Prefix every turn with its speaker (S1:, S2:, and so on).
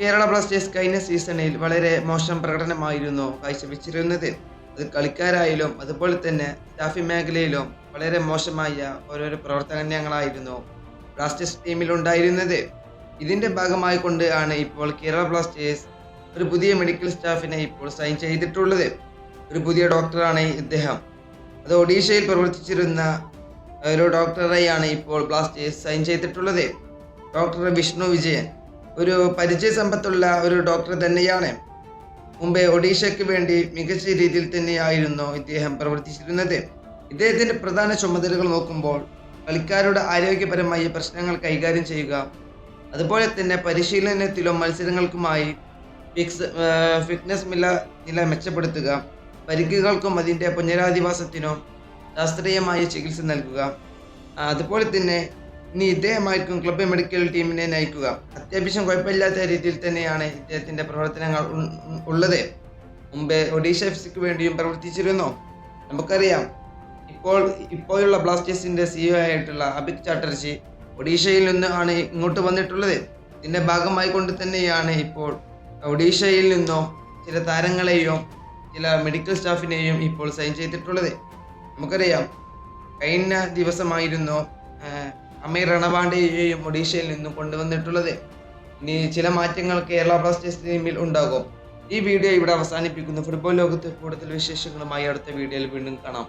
S1: Kerala Blasters കഴിഞ്ഞ സീസണിൽ വളരെ മോശം പ്രകടനമായിരുന്നു കാഴ്ചവെച്ചിരുന്നത്. അത് കളിക്കാരായാലും അതുപോലെ തന്നെ സ്റ്റാഫി മേഖലയിലും വളരെ മോശമായ ഓരോരോ പ്രവർത്തനങ്ങളായിരുന്നു ബ്ലാസ്റ്റേഴ്സ് ടീമിൽ ഉണ്ടായിരുന്നത്. ഇതിന്റെ ഭാഗമായി കൊണ്ട് ആണ് ഇപ്പോൾ കേരള ബ്ലാസ്റ്റേഴ്സ് ഒരു പുതിയ മെഡിക്കൽ സ്റ്റാഫിനെ ഇപ്പോൾ സൈൻ ചെയ്തിട്ടുള്ളത്. ഒരു പുതിയ ഡോക്ടറാണ് ഇദ്ദേഹം. അത് ഒഡീഷയിൽ പ്രവർത്തിച്ചിരുന്ന ഒരു ഡോക്ടറെയാണ് ഇപ്പോൾ ബ്ലാസ്റ്റേഴ്സ് സൈൻ ചെയ്തിട്ടുള്ളത്. ഡോക്ടർ വിഷ്ണു വിജയൻ. ഒരു പരിചയ സമ്പത്തുള്ള ഒരു ഡോക്ടർ തന്നെയാണ്. മുമ്പേ ഒഡീഷയ്ക്ക് വേണ്ടി മികച്ച രീതിയിൽ തന്നെയായിരുന്നു ഇദ്ദേഹം പ്രവർത്തിച്ചിരുന്നത്. ഇദ്ദേഹത്തിന്റെ പ്രധാന ചുമതലകൾ നോക്കുമ്പോൾ കളിക്കാരുടെ ആരോഗ്യപരമായ പ്രശ്നങ്ങൾ കൈകാര്യം ചെയ്യുക അതുപോലെ തന്നെ പരിശീലനത്തിലും മത്സരങ്ങൾക്കുമായി ഫിക്സ് ഫിറ്റ്നസ് നില നില മെച്ചപ്പെടുത്തുക പരിക്കുകൾക്കും അതിന്റെ പുനരധിവാസത്തിനും ശാസ്ത്രീയമായ ചികിത്സ നൽകുക അതുപോലെ തന്നെ ഇനി ഇദ്ദേഹമായിരിക്കും ക്ലബ്ബ് മെഡിക്കൽ ടീമിനെ നയിക്കുക. അത്യാവശ്യം കുഴപ്പമില്ലാത്ത രീതിയിൽ തന്നെയാണ് ഇദ്ദേഹത്തിന്റെ പ്രവർത്തനങ്ങൾ ഉള്ളത്. മുമ്പേ ഒഡീഷ എഫ് സിക്ക് വേണ്ടിയും പ്രവർത്തിച്ചിരുന്നു. നമുക്കറിയാം ഇപ്പോൾ ഇപ്പോഴുള്ള ബ്ലാസ്റ്റേഴ്സിന്റെ സിഇഒ ആയിട്ടുള്ള അഭിക് ചാറ്റർജി ഒഡീഷയിൽ നിന്ന് ആണ് ഇങ്ങോട്ട് വന്നിട്ടുള്ളത്. ഇതിന്റെ ഭാഗമായി കൊണ്ട് തന്നെയാണ് ഇപ്പോൾ ഒഡീഷയിൽ നിന്നോ ചില താരങ്ങളെയും ചില മെഡിക്കൽ സ്റ്റാഫിനെയും ഇപ്പോൾ സൈൻ ചെയ്തിട്ടുള്ളത്. നമുക്കറിയാം കഴിഞ്ഞ ദിവസമായിരുന്നു അമീർ രണവാണ്ടയെയും ഒഡീഷയിൽ നിന്നും കൊണ്ടുവന്നിട്ടുള്ളത്. ഇനി ചില മാറ്റങ്ങൾ കേരള ബ്ലാസ്റ്റേഴ്സ് ടീമിൽ ഉണ്ടാകും. ഈ വീഡിയോ ഇവിടെ അവസാനിപ്പിക്കുന്നു. ഫുട്ബോൾ ലോകത്ത് കൂടുതൽ വിശേഷങ്ങളുമായി അടുത്ത വീഡിയോയിൽ വീണ്ടും കാണാം.